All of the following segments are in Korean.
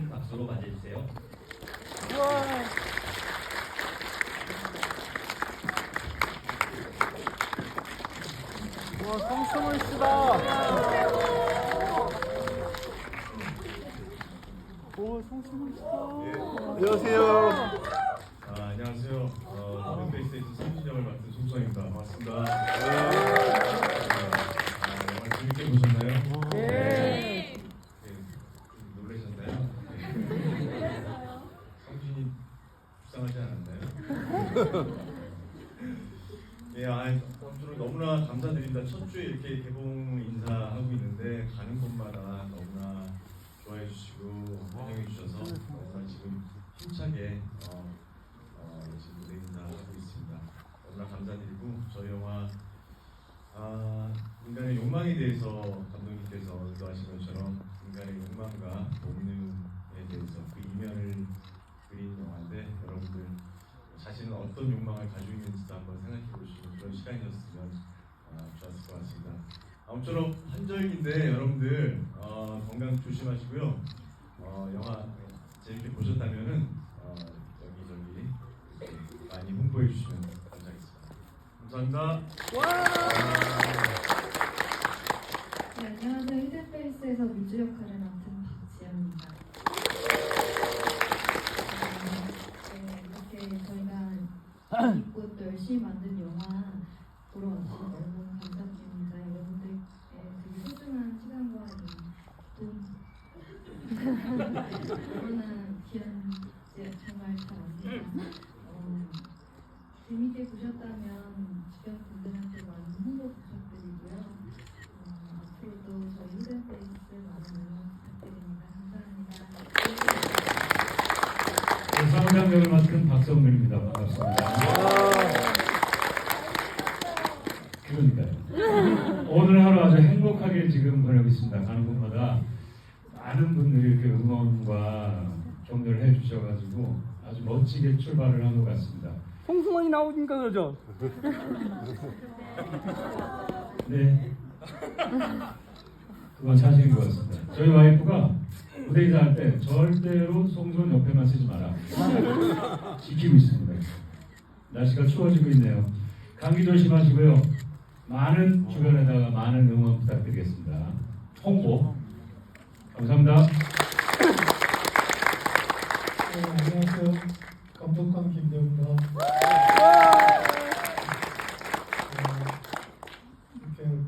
큰 박수로 맞이해주세요. 와, 성승을 쓰다. 오, 성승을 쓰다. 안녕하세요. 아, 안녕하세요. 어, 홈페이스에서 선진영을 맡은 송수환입니다. 반갑습니다. 아, 영화 재밌게 보셨나요? 예. 네, 좀 놀라셨나요? 네. 성진이 불쌍하지 않았나요? 예, 아, 아무쪼록 너무나 감사드립니다. 첫 주에 이렇게 개봉 인사하고 있는데 가는 곳마다 너무나 좋아해 주시고 환영해 주셔서 너무나 지금 힘차게 어, 어, 지금 무대 인사하고 있습니다. 너무나 감사드리고 저희 영화 아, 인간의 욕망에 대해서 감독님께서 의도하신 것처럼 인간의 욕망과 본능에 대해서 그 이면을 그린 영화인데 여러분들 어떤 욕망을 가지고 있는지도 한번 생각해 보시는 그런 시간이었으면 아, 좋았을 것 같습니다. 아무쪼록 한절기인데 여러분들 어, 건강 조심하시고요. 어, 영화 재밌게 보셨다면은 어, 여기저기 많이 홍보해 주시면 감사하겠습니다. 감사합니다. 네, 안녕하세요. 히든페이스에서 미주 역할을 맡은 박지연입니다. 네, 이렇게 또 열심히 만든 영화 보러 와주셔서 너무 감사드립니다. 여러분들의 되게 소중한 시간과 돈 너무나 귀한 이제 정말 잘 압니다. 어, 재밌게 보셨다면 주변 분들한테 많은 홍보 부탁드리고요. 어, 앞으로도 저희 히든페이스 많은 응원 부탁드립니다. 감 사무장역을 맡은 박성근입니다. 반갑습니다. 그러니까요. 오늘 하루 아주 행복하게 지금 보내고 있습니다. 가는 곳마다 많은 분들이 이렇게 응원과 격려를 해주셔가지고 아주 멋지게 출발을 한 것 같습니다. 성승원이 나오니까 그러죠. 네. 그건 사실인 것 같습니다. 저희 와이프가 무대 인사할 때 절대로 송선 옆에만 쓰지 마라. 지키고 있습니다. 날씨가 추워지고 있네요. 감기 조심하시고요. 많은 주변에다가 많은 응원 부탁드리겠습니다. 홍보. 감사합니다. 네, 안녕하세요. 감독관 김대우입니다. 어, 이렇게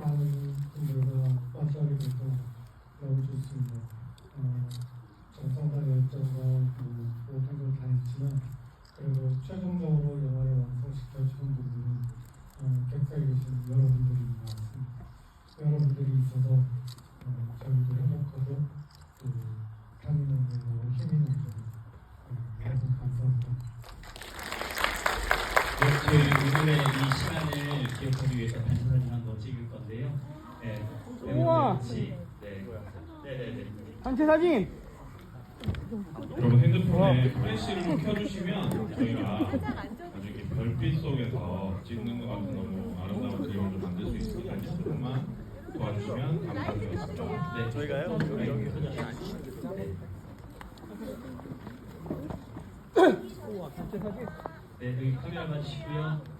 많은 분들과 마주하게 돼서 너무 좋습니다. 어, 정성과 열정과 그 모든 걸 다 했지만 그래도 최종적으로 영화를 완성시켜 주는 분들은 어, 객사에 계신 여러분들인 것 같습니다. 여러분들이 있어서 어, 저희도 행복하고 또 하는 일에 너무 힘이 나서 여러분 감사합니다. 네, 저희 오늘의 이 시간을 위해서 단순하게 한번 찍을 건데요. 네, 우와. 같이 네, 네, 네, 네. 단체 사진. 여러분 핸드폰에 플래시를 좀 켜주시면 저희가 아주 이렇게 별빛 속에서 찍는 것 같은 너무 아름다운 좀 만들 수 있으니까 한 조금만 도와주시면 감사드리겠습니다. 네, 저희가요. 네. 우와, 단체 사진. 네, 여기 카메라 봐주시고요.